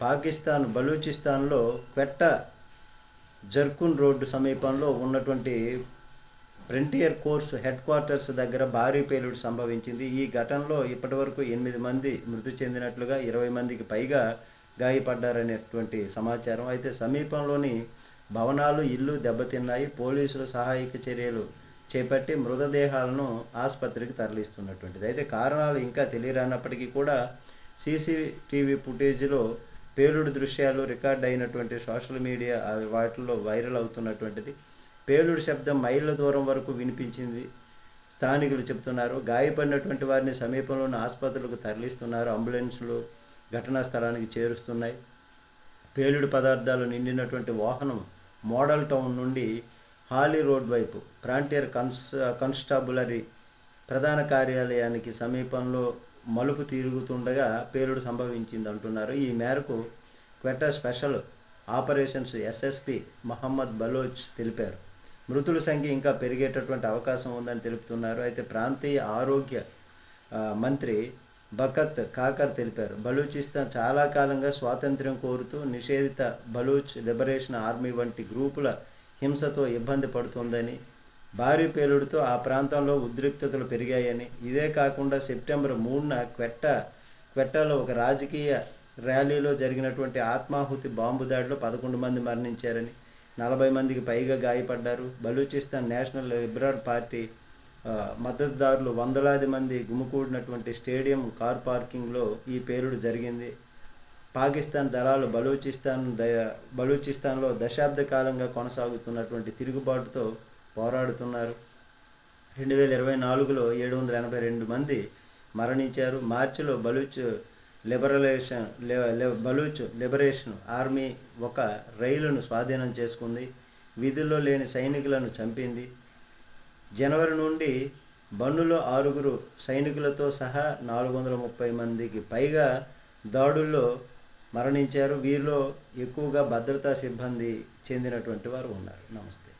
Pakistan బలూచిస్తాన్లో క్వెట్ట జర్కున్ road సమీపంలో ఉన్నటువంటి frontier course head quarters దగ్గర భారీ పేలుడు సంభవించింది. ఈ ఘటనలో ఇప్పటివరకు ఎనిమిది మంది మృతి చెందినట్లుగా ఇరవై మందికి పైగా గాయపడ్డారనేటువంటి సమాచారం. అయితే సమీపంలోని భవనాలు ఇల్లు దెబ్బతిన్నాయి. పోలీసులు సహాయక చర్యలు చేపట్టి మృతదేహాలను ఆసుపత్రికి తరలిస్తున్నటువంటిది. అయితే కారణాలు ఇంకా తెలియరానప్పటికీ కూడా సీసీటీవీ ఫుటేజ్లో పేలుడు దృశ్యాలు రికార్డ్ అయినటువంటి సోషల్ మీడియా వాటిల్లో వైరల్ అవుతున్నటువంటిది. పేలుడు శబ్దం మైళ్ళ దూరం వరకు వినిపించింది స్థానికులు చెబుతున్నారు. గాయపడినటువంటి వారిని సమీపంలోని ఆసుపత్రులకు తరలిస్తున్నారు. అంబులెన్సులు ఘటనా స్థలానికి చేరుస్తున్నాయి. పేలుడు పదార్థాలు నిండినటువంటి వాహనం మోడల్ టౌన్ నుండి హాలీ రోడ్ వైపు ఫ్రాంటియర్ కన్స్ కానిస్టాబులరీ ప్రధాన కార్యాలయానికి సమీపంలో మలుపు తిరుగుతుండగా పేలుడు సంభవించింది అంటున్నారు ఈ మేరకు Quetta special operations SSP Mohammad Baloch తెలిపారు. మృతుల సంఖ్య ఇంకా పెరిగేటటువంటి అవకాశం ఉందని తెలుపుతున్నారు. అయితే ప్రాంతీయ ఆరోగ్య మంత్రి బకత్ కాకర్ తెలిపారు. బలూచిస్తాన్ చాలా కాలంగా స్వాతంత్ర్యం కోరుతూ నిషేధిత బలూచ్ లిబరేషన్ ఆర్మీ వంటి గ్రూపుల హింసతో ఇబ్బంది పడుతుందని భారీ పేలుడుతో ఆ ప్రాంతంలో ఉద్రిక్తతలు పెరిగాయని. ఇదే కాకుండా సెప్టెంబర్ మూడున క్వెట్ట క్వెట్టాలో ఒక రాజకీయ ర్యాలీలో జరిగినటువంటి ఆత్మాహుతి బాంబు దాడిలో పదకొండు మంది మరణించారని నలభై మందికి పైగా గాయపడ్డారు. బలూచిస్తాన్ నేషనల్ లిబరల్ పార్టీ మద్దతుదారులు వందలాది మంది గుమికూడినటువంటి స్టేడియం కార్ పార్కింగ్లో ఈ పేలుడు జరిగింది. పాకిస్తాన్ దళాలు బలూచిస్తాన్ ద బలూచిస్తాన్లో దశాబ్ద కాలంగా కొనసాగుతున్నటువంటి తిరుగుబాటుతో పోరాడుతున్నారు. రెండు వేల ఇరవై నాలుగులో ఏడు వందల ఎనభై రెండు మంది మరణించారు. మార్చిలో Baloch liberation Baloch liberation army ఒక రైలును స్వాధీనం చేసుకుంది. విధుల్లో లేని సైనికులను చంపింది. జనవరి నుండి బన్నులో ఆరుగురు సైనికులతో సహా నాలుగు వందల ముప్పై మందికి పైగా దాడుల్లో మరణించారు. వీరిలో ఎక్కువగా భద్రతా సిబ్బంది చెందినటువంటి వారు ఉన్నారు. నమస్తే.